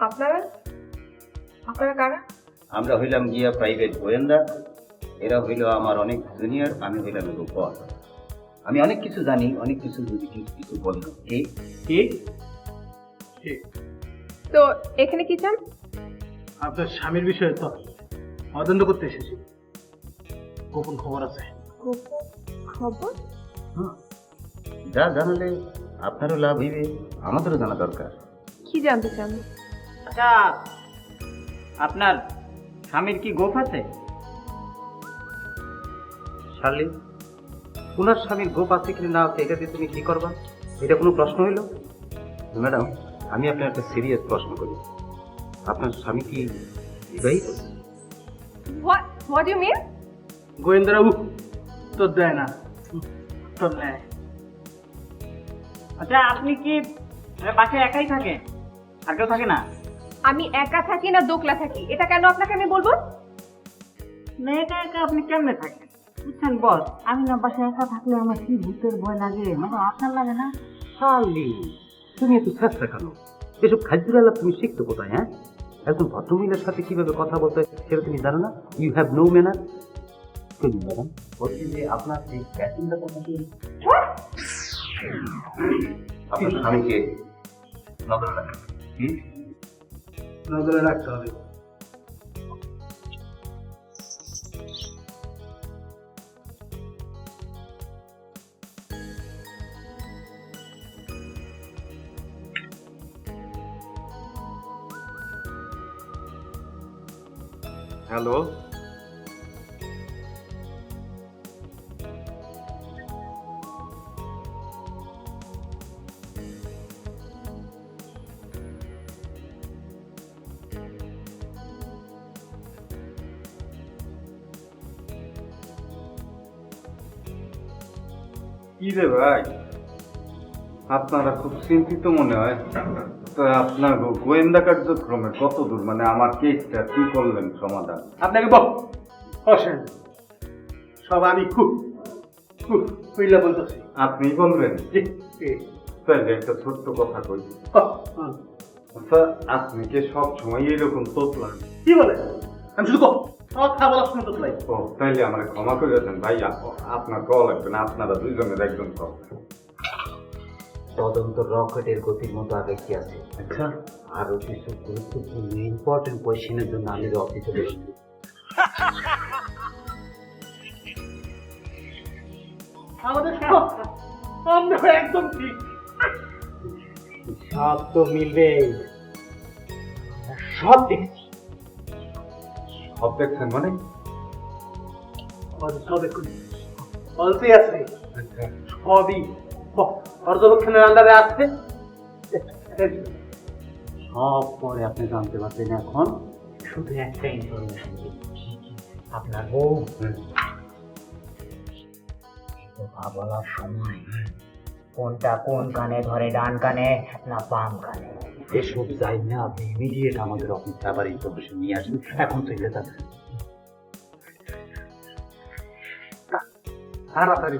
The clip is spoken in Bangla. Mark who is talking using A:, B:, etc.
A: আপনারা? আপনারা কারা?
B: আমরা হইলাম গিয়া প্রাইভেট গোয়েন্দা। এরা হইল আমার অনেক জুনিয়র আমি হইলাম এর আমি অনেক কিছু জানি অনেক কিছু যদি কিছু কিছু বলি। কি?
C: কি?
A: তো এখানে কি চান?
C: আপনার স্বামীর বিষয়ে তো তদন্ত করতে এসেছি। গোপন খবর আছে।
A: গোপন খবর?
B: যা জানালে আপনারও লাভ হইবে আমাদেরও জানা দরকার।
A: কি জানতে চান?
D: আচ্ছা আপনার স্বামীর কি গোফ আছে?
B: শার্লি ওনার স্বামীর গোপ আছে কি না আছে এটা দিয়ে তুমি কি করবা? এটা কোনো প্রশ্ন হইল? ম্যাডাম আমি আপনার একটা সিরিয়াস প্রশ্ন করি। আপনার স্বামী কি বিবাহিত?
A: হোয়াট হোয়াট ইউ মিন
C: গোয়েন্দারা তোর দেয় না। তোর নেয়।
D: আচ্ছা আপনি কি বাসায় একাই থাকেন? আর কেউ থাকে না?
A: আমি একা থাকি না দোকলা থাকি? এটা কেন আপনাকে আমি বলব?
D: না একা একা আপনি কেমনে থাকেন? বুঝছেন বস আমি না বাসায় একা থাকলে আমার কি ভূতের ভয় লাগে? মানে আপনার লাগে না।
B: শার্লি তুমি এত চেষ্টা কেন? এসব খাদ্যের আলাপ তুমি শিখতে কোথায় হ্যাঁ? একজন ভদ্রমহিলার সাথে কীভাবে কথা বলতে সেটা তুমি জানো না? You have no manner madam? বলছি যে আপনার এই প্যাশনটা কথা কি আপনার স্বামীকে নজরে রাখেন। কি?
C: nazara raktı abi.
B: Hello.
E: কি রে ভাই? আপনারা খুব চিন্তিত মনে হয়। তো আপনার গোয়েন্দা কার্যক্রমে কত দূর? মানে আমার কেসটা কি করলেন সমাধান?
C: আপনাকে বল অসেন সব আমি খুব খুব কইলা বলতেছি।
E: আপনি বলবেন। তাহলে একটা ছোট্ট কথা কই। আচ্ছা আপনি কি সব সময় এরকম তোতলান
C: কি বলে আমি শুধু কথা বলার সময় তো লাই
E: ও তাইলে আমার ক্ষমা করে দেন ভাই আপনার কল লাগবে না আপনারা দুইজনের একজন কল।
B: তদন্ত রকেটের গতির মতো আগে কি আছে? আচ্ছা। আরও কিছু গুরুত্বপূর্ণ ইম্পর্টেন্ট কোয়েশ্চেনের জন্য আমি অফিসে বসছি
C: আমাদের সব সন্দেহ একদম ঠিক।
B: সব তো মিলবে সব দেখছি।
E: সব মানে?
C: আছে।
E: আচ্ছা।
C: সবই পর্যবেক্ষণের আন্ডারে আছে।
B: সব পরে আপনি জানতে পারবেন এখন। শুধু একটা ইনফরমেশন আপনার বউ। বলার সময়। কোনটা কোন কানে ধরে ডান কানে না বাম কানে? এসব যাই না, আপনি ইমিডিয়েট আমাদের অফিসে আবার ইনফরমেশন নিয়ে আসবেন এখন থেকে যাবেন
C: তাড়াতাড়ি।